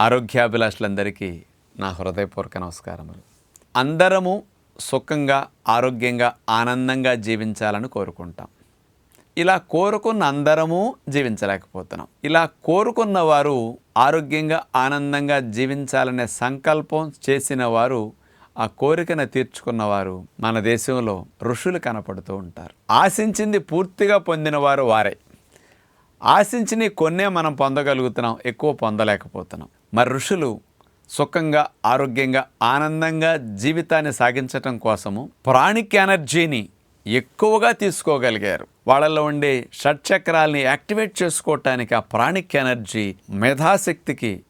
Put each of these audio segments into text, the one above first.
ఆరోగ్యాభిలాషులందరికీ నా హృదయపూర్వక నమస్కారములు. అందరము సుఖంగా ఆరోగ్యంగా ఆనందంగా జీవించాలని కోరుకుంటాం. ఇలా కోరుకున్న అందరము జీవించలేకపోతున్నాం. ఇలా కోరుకున్న వారు ఆరోగ్యంగా ఆనందంగా జీవించాలనే సంకల్పం చేసిన వారు ఆ కోరికను తీర్చుకున్నవారు మన దేశంలో ఋషులు కనపడుతూ ఉంటారు. ఆశించింది పూర్తిగా పొందినవారు వారే ఆశించిని కొన్నే మనం పొందగలుగుతున్నాం ఎక్కువ పొందలేకపోతున్నాం. మరి ఋషులు సుఖంగా ఆరోగ్యంగా ఆనందంగా జీవితాన్ని సాగించటం కోసము ప్రాణిక్ ఎనర్జీని ఎక్కువగా తీసుకోగలిగారు. వాళ్ళలో ఉండే షట్చక్రాల్ని యాక్టివేట్ చేసుకోవటానికి ఆ ప్రాణిక్ ఎనర్జీ మేధాశక్తికి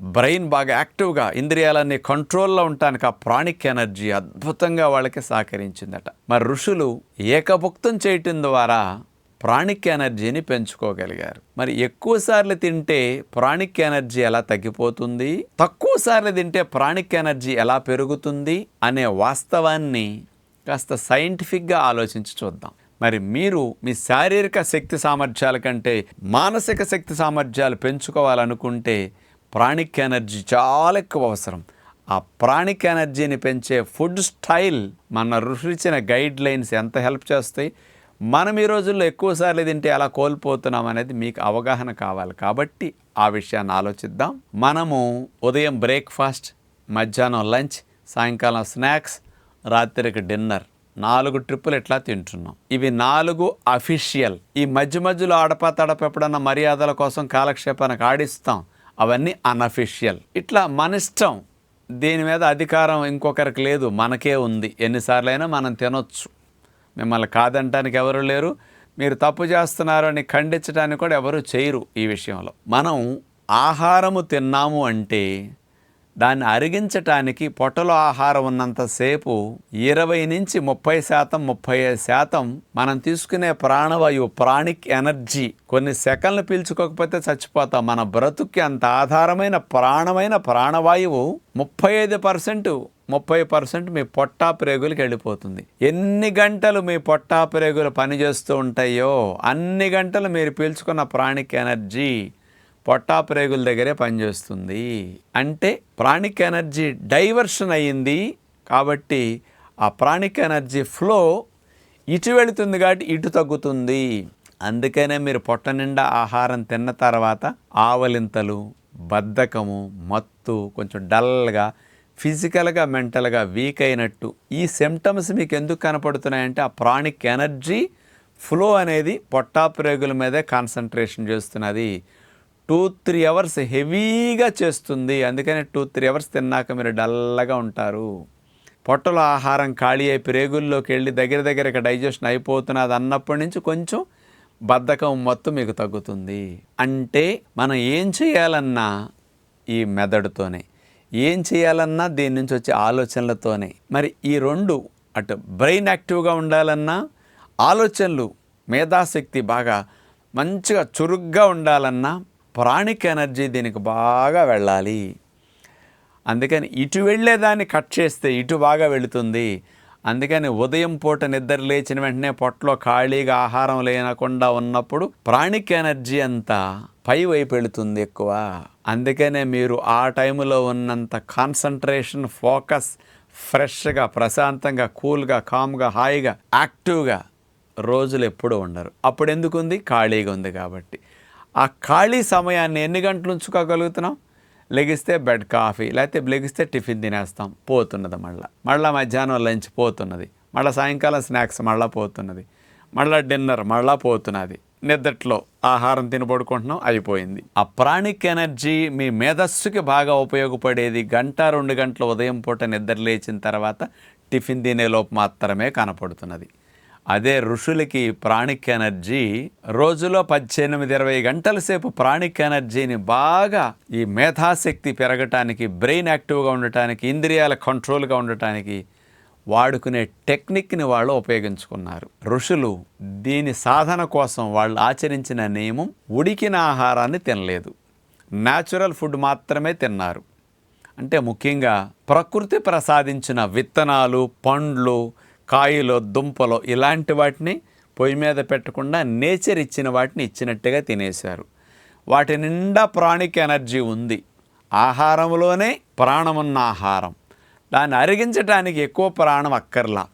బ్రెయిన్ బాగా యాక్టివ్గా ఇంద్రియాలన్నీ కంట్రోల్లో ఉండటానికి ఆ ప్రాణిక్ ఎనర్జీ అద్భుతంగా వాళ్ళకి సహకరించిందట. మరి ఋషులు ఏకభుక్తం చేయటం ద్వారా ప్రాణిక్ ఎనర్జీని పెంచుకోగలిగారు. మరి ఎక్కువ సార్లు తింటే ప్రాణిక్ ఎనర్జీ ఎలా తగ్గిపోతుంది? తక్కువ సార్లు తింటే ప్రాణిక్ ఎనర్జీ ఎలా పెరుగుతుంది? అనే వాస్తవాన్ని కాస్త సైంటిఫిక్గా ఆలోచించి చూద్దాం. మరి మీరు మీ శారీరక శక్తి సామర్థ్యాల కంటే మానసిక శక్తి సామర్థ్యాలు పెంచుకోవాలనుకుంటే ప్రాణిక్ ఎనర్జీ చాలా ఎక్కువ అవసరం. ఆ ప్రాణిక్ ఎనర్జీని పెంచే ఫుడ్ స్టైల్ మన రుచిన గైడ్ లైన్స్ ఎంత హెల్ప్ చేస్తాయి? మనం ఈ రోజుల్లో ఎక్కువసార్లు తింటే అలా కోల్పోతున్నాం అనేది మీకు అవగాహన కావాలి. కాబట్టి ఆ విషయాన్ని ఆలోచిద్దాం. మనము ఉదయం బ్రేక్ఫాస్ట్ మధ్యాహ్నం లంచ్ సాయంకాలం స్నాక్స్ రాత్రికి డిన్నర్ నాలుగు ట్రిప్పులు ఇట్లా తింటున్నాం. ఇవి నాలుగు అఫీషియల్. ఈ మధ్య మధ్యలో ఆడపా తడప ఎప్పుడన్నా మర్యాదల కోసం కాలక్షేపానికి ఆడిస్తాం. అవన్నీ అన్అఫీషియల్. ఇట్లా మన ఇష్టం. దీని మీద అధికారం ఇంకొకరికి లేదు. మనకే ఉంది. ఎన్నిసార్లైనా మనం తినొచ్చు. మిమ్మల్ని కాదంటానికి ఎవరు లేరు. మీరు తప్పు చేస్తున్నారు అని ఖండించడానికి కూడా ఎవరు చేయరు ఈ విషయంలో. మనం ఆహారము తిన్నాము అంటే దాన్ని అరిగించటానికి పొట్టలో ఆహారం ఉన్నంతసేపు ఇరవై నుంచి ముప్పై శాతం ముప్పై ఐదు శాతం మనం తీసుకునే ప్రాణవాయువు ప్రాణిక్ ఎనర్జీ కొన్ని సెకండ్లు పీల్చుకోకపోతే చచ్చిపోతాం. మన బ్రతుక్కి అంత ఆధారమైన ప్రాణమైన ప్రాణవాయువు ముప్పై ఐదు పర్సెంట్ ముప్పై పర్సెంట్ మీ పొట్టాపిరేగులకి వెళ్ళిపోతుంది. ఎన్ని గంటలు మీ పొట్టా ప్రేగులు పనిచేస్తూ ఉంటాయో అన్ని గంటలు మీరు పీల్చుకున్న ప్రాణిక్ ఎనర్జీ పొట్టా ప్రేగుల దగ్గరే పనిచేస్తుంది. అంటే ప్రాణిక్ ఎనర్జీ డైవర్షన్ అయ్యింది కాబట్టి ఆ ప్రాణిక్ ఎనర్జీ ఫ్లో ఇటు వెళుతుంది కాబట్టి ఇటు తగ్గుతుంది. అందుకనే మీరు పొట్ట నిండా ఆహారం తిన్న తర్వాత ఆవలింతలు బద్ధకము మత్తు కొంచెం డల్గా ఫిజికల్గా మెంటల్గా వీక్ అయినట్టు. ఈ సిమ్టమ్స్ మీకు ఎందుకు కనపడుతున్నాయంటే ఆ ప్రాణిక్ ఎనర్జీ ఫ్లో అనేది పొట్టా ప్రేగుల మీదే కాన్సన్ట్రేషన్ చేస్తున్నది. టూ త్రీ అవర్స్ హెవీగా చేస్తుంది. అందుకని టూ త్రీ అవర్స్ తిన్నాక మీరు డల్లగా ఉంటారు. పొట్టలో ఆహారం ఖాళీ అయి ప్రేగుల్లోకి వెళ్ళి దగ్గర దగ్గర డైజెషన్ అయిపోతున్నది అన్నప్పటి నుంచి కొంచెం బద్ధకం మొత్తం మీకు తగ్గుతుంది. అంటే మనం ఏం చేయాలన్నా ఈ మెదడుతోనే. ఏం చేయాలన్నా దీని నుంచి వచ్చే ఆలోచనలతోనే. మరి ఈ రెండు అటు బ్రెయిన్ యాక్టివ్గా ఉండాలన్నా ఆలోచనలు మేధాశక్తి బాగా మంచిగా చురుగ్గా ఉండాలన్నా ప్రాణిక్ ఎనర్జీ దీనికి బాగా వెళ్ళాలి. అందుకని ఇటు వెళ్ళేదాన్ని కట్ చేస్తే ఇటు బాగా వెళుతుంది. అందుకని ఉదయం పూట నిద్ర లేచిన వెంటనే పొట్టలో ఖాళీగా ఆహారం లేనకుండా ఉన్నప్పుడు ప్రాణిక్ ఎనర్జీ అంతా పై వైపు వెళుతుంది ఎక్కువ. అందుకనే మీరు ఆ టైంలో ఉన్నంత కాన్సన్ట్రేషన్ ఫోకస్ ఫ్రెష్గా ప్రశాంతంగా కూల్గా కామ్గా హాయిగా యాక్టివ్గా రోజులు ఎప్పుడూ ఉండరు. అప్పుడు ఎందుకు ఉంది ఖాళీగా ఉంది కాబట్టి. ఆ ఖాళీ సమయాన్ని ఎన్ని గంటలు ఉంచుకోగలుగుతున్నాం? లెగిస్తే బెడ్ కాఫీ లేకపోతే లెగిస్తే టిఫిన్ తినేస్తాం పోతున్నది మళ్ళీ. మళ్ళీ మధ్యాహ్నం లంచ్ పోతున్నది. మళ్ళీ సాయంకాలం స్నాక్స్ మళ్ళీ పోతున్నది. మళ్ళీ డిన్నర్ మళ్ళీ పోతున్నది. నిద్దట్లో ఆహారం తిని పడుకుంటున్నాం అయిపోయింది. ఆ ప్రాణిక్ ఎనర్జీ మీ మేధస్సుకి బాగా ఉపయోగపడేది గంట రెండు గంటల ఉదయం పూట నిద్ర లేచిన తర్వాత టిఫిన్ తినేలోపు మాత్రమే కనపడుతున్నది. అదే ఋషులకి ప్రాణిక్ ఎనర్జీ. రోజులో పద్దెనిమిది ఇరవై గంటల సేపు ప్రాణిక్ ఎనర్జీని బాగా ఈ మేధాశక్తి పెరగటానికి బ్రెయిన్ యాక్టివ్గా ఉండటానికి ఇంద్రియాల కంట్రోల్గా ఉండటానికి వాడుకునే టెక్నిక్ని వాళ్ళు ఉపయోగించుకున్నారు. ఋషులు దీని సాధన కోసం వాళ్ళు ఆచరించిన నియమం ఉడికిన ఆహారాన్ని తినలేదు. న్యాచురల్ ఫుడ్ మాత్రమే తిన్నారు. అంటే ముఖ్యంగా ప్రకృతి ప్రసాదించిన విత్తనాలు పండ్లు కాయలు దుంపలు ఇలాంటి వాటిని పొయ్యి మీద పెట్టకుండా నేచర్ ఇచ్చిన వాటిని ఇచ్చినట్టుగా తినేశారు. వాటి నిండా ప్రాణిక్ ఎనర్జీ ఉంది. ఆహారంలోనే ప్రాణమున్న ఆహారం. దాన్ని అరిగించడానికి ఎక్కువ ప్రాణం అక్కర్లా.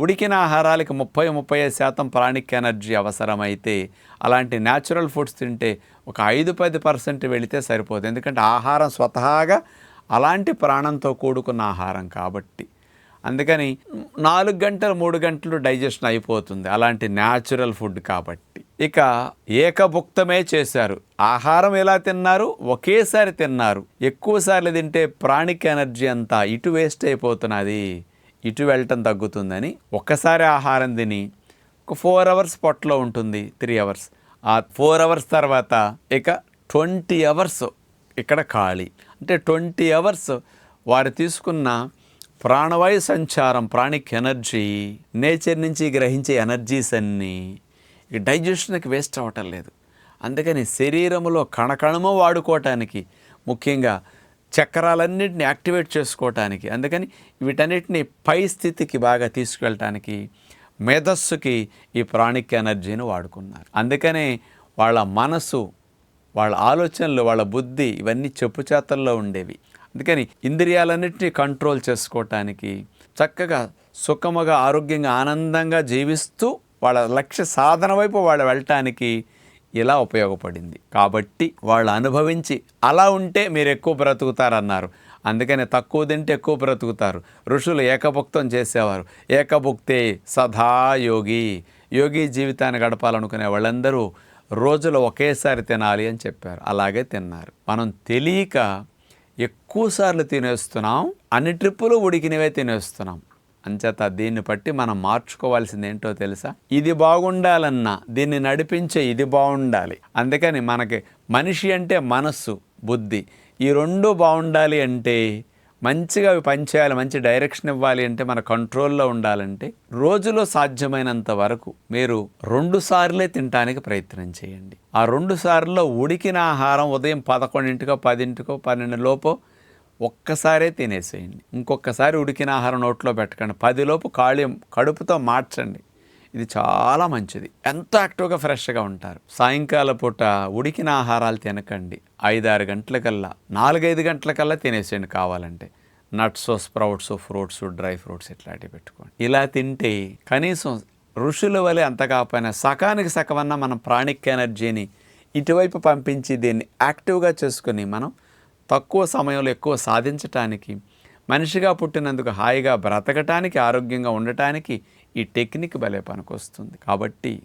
ఉడికిన ఆహారాలకి ముప్పై ముప్పై ఐదు శాతం ప్రాణిక్ ఎనర్జీ అవసరమైతే అలాంటి న్యాచురల్ ఫుడ్స్ తింటే ఒక ఐదు పది పర్సెంట్ వెళితే సరిపోతుంది ఎందుకంటే ఆహారం స్వతహాగా అలాంటి ప్రాణంతో కూడుకున్న ఆహారం కాబట్టి. అందుకని నాలుగు గంటలు మూడు గంటలు డైజెషన్ అయిపోతుంది. అలాంటి న్యాచురల్ ఫుడ్ కాబట్టి. ఇక ఏకభుక్తమే చేశారు. ఆహారం ఎలా తిన్నారు? ఒకేసారి తిన్నారు. ఎక్కువసార్లు తింటే ప్రాణిక్ ఎనర్జీ అంతా ఇటు వేస్ట్ అయిపోతున్నది. ఇటు వెళ్ళటం తగ్గుతుందని ఒక్కసారి ఆహారం తిని ఒక ఫోర్ అవర్స్ పొట్టలో ఉంటుంది త్రీ అవర్స్. ఆ ఫోర్ అవర్స్ తర్వాత ఇక ట్వంటీ అవర్స్ ఇక్కడ ఖాళీ. అంటే ట్వంటీ అవర్స్ వారు తీసుకున్న ప్రాణవాయు సంచారం ప్రాణిక్ ఎనర్జీ నేచర్ నుంచి గ్రహించే ఎనర్జీస్ అన్నీ డైజెషన్కి వేస్ట్ అవ్వటం లేదు. అందుకని శరీరంలో కణకణము వాడుకోవటానికి ముఖ్యంగా చక్రాలన్నింటిని యాక్టివేట్ చేసుకోవటానికి అందుకని వీటన్నిటిని పై స్థితికి బాగా తీసుకెళ్ళటానికి మేధస్సుకి ఈ ప్రాణిక్ ఎనర్జీని వాడుకున్నారు. అందుకనే వాళ్ళ మనసు వాళ్ళ ఆలోచనలు వాళ్ళ బుద్ధి ఇవన్నీ చెప్పుచేతల్లో ఉండేవి. అందుకని ఇంద్రియాలన్నింటినీ కంట్రోల్ చేసుకోవటానికి చక్కగా సుఖముగా ఆరోగ్యంగా ఆనందంగా జీవిస్తూ వాళ్ళ లక్ష్య సాధన వైపు వాళ్ళు వెళ్ళటానికి ఇలా ఉపయోగపడింది. కాబట్టి వాళ్ళు అనుభవించి అలా ఉంటే మీరు ఎక్కువ బ్రతుకుతారన్నారు. అందుకని తక్కువ తింటే ఎక్కువ బ్రతుకుతారు. ఋషులు ఏకభుక్తం చేసేవారు. ఏకభుక్తే సదా యోగి. యోగి జీవితాన్ని గడపాలనుకునే వాళ్ళందరూ రోజులో ఒకేసారి తినాలి అని చెప్పారు. అలాగే తిన్నారు. మనం తెలియక ఎక్కువసార్లు తినేస్తున్నాం అన్ని ట్రిప్పులు ఉడికినవే తినేస్తున్నాం. అంచేత దీన్ని బట్టి మనం మార్చుకోవాల్సింది ఏంటో తెలుసా? ఇది బాగుండాలన్నా దీన్ని నడిపించే ఇది బాగుండాలి. అందుకని మనకి మనిషి అంటే మనస్సు బుద్ధి ఈ రెండు బాగుండాలి అంటే మంచిగా అవి పనిచేయాలి మంచి డైరెక్షన్ ఇవ్వాలి అంటే మన కంట్రోల్లో ఉండాలంటే రోజులో సాధ్యమైనంత వరకు మీరు రెండు సార్లే తినడానికి ప్రయత్నం చేయండి. ఆ రెండు సార్ల్లో ఉడికిన ఆహారం ఉదయం పదకొండింటికో పదింటికో పన్నెండు లోపో ఒక్కసారే తినేసేయండి. ఇంకొకసారి ఉడికిన ఆహారం నోట్లో పెట్టకండి. పదిలోపు ఖాళీ కడుపుతో మార్చండి. ఇది చాలా మంచిది. ఎంతో యాక్టివ్గా ఫ్రెష్గా ఉంటారు. సాయంకాల పూట ఉడికిన ఆహారాలు తినకండి. ఐదారు గంటలకల్లా నాలుగైదు గంటలకల్లా తినేసేయండి కావాలంటే. Nuts sprouts fruits dry fruits ఇట్లాంటివి పెట్టుకోండి. ఇలా తింటే కనీసం ఋషుల వలె అంత కాకపోయినా సకానికి సకమన్నా మనం ప్రాణిక్ ఎనర్జీని ఇటువైపు పంపించి దీన్ని యాక్టివ్గా చేసుకుని మనం తక్కువ సమయంలో ఎక్కువ సాధించటానికి మనిషిగా పుట్టినందుకు హాయిగా బ్రతకటానికి ఆరోగ్యంగా ఉండటానికి ఈ టెక్నిక్ భలే పనికొస్తుంది. కాబట్టి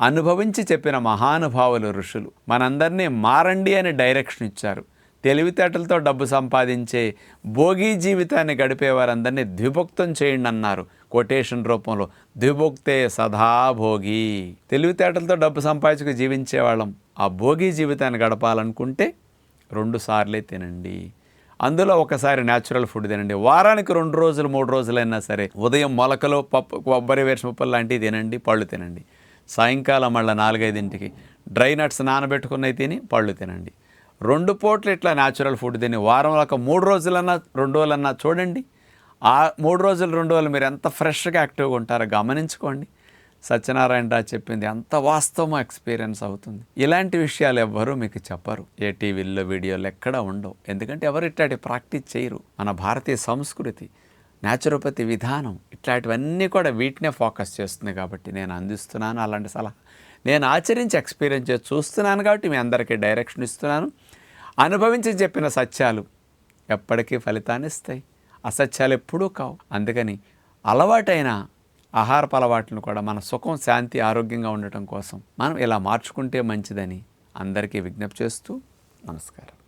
అనుభవించి చెప్పిన మహానుభావులు ఋషులు మనందరినీ మారండి అని డైరెక్షన్ ఇచ్చారు. తెలివితేటలతో డబ్బు సంపాదించే భోగి జీవితాన్ని గడిపేవారందరినీ ద్విభుక్తం చేయండి అన్నారు. కొటేషన్ రూపంలో ద్విభుక్తే సదా భోగి తెలివితేటలతో డబ్బు సంపాదించుకు జీవించే వాళ్ళం. ఆ భోగి జీవితాన్ని గడపాలనుకుంటే రెండు సార్లే తినండి. అందులో ఒకసారి న్యాచురల్ ఫుడ్ తినండి. వారానికి రెండు రోజులు మూడు రోజులైనా సరే ఉదయం మొలకలు పప్పు కొబ్బరి వేరుశనగపప్పులు లాంటివి తినండి పళ్ళు తినండి. సాయంకాలం మళ్ళీ నాలుగైదింటికి. డ్రై నట్స్ నానబెట్టుకున్నవి తిని పళ్ళు తినండి. రెండు పూట్లు ఇట్లా న్యాచురల్ ఫుడ్ తిని వారంలో ఒక మూడు రోజులన్నా రెండు రోజులన్నా చూడండి. ఆ మూడు రోజులు రెండు రోజులు మీరు ఎంత ఫ్రెష్గా యాక్టివ్గా ఉంటారో గమనించుకోండి. సత్యనారాయణ రావు చెప్పింది అంత వాస్తవం ఎక్స్పీరియన్స్ అవుతుంది. ఇలాంటి విషయాలు ఎవ్వరూ మీకు చెప్పరు. ఏ టీవీల్లో వీడియోలు ఎక్కడ ఉండవు. ఎందుకంటే ఎవరు ఇట్లాంటి ప్రాక్టీస్ చేయరు. మన భారతీయ సంస్కృతి న్యాచురోపతి విధానం ఇట్లాంటివన్నీ కూడా వీటినే ఫోకస్ చేస్తుంది కాబట్టి నేను అందిస్తున్నాను అలాంటి సలహా. నేను ఆచరించి ఎక్స్పీరియన్స్ చేసి చూస్తున్నాను కాబట్టి మీ అందరికీ డైరెక్షన్ ఇస్తున్నాను. అనుభవించి చెప్పిన సత్యాలు ఎప్పటికీ ఫలితాన్ని ఇస్తాయి. అసత్యాలు ఎప్పుడూ కావు. అందుకని అలవాటైన ఆహారపు అలవాట్లను కూడా మన సుఖం శాంతి ఆరోగ్యంగా ఉండటం కోసం మనం ఇలా మార్చుకుంటే మంచిదని అందరికీ విజ్ఞప్తి చేస్తూ నమస్కారం.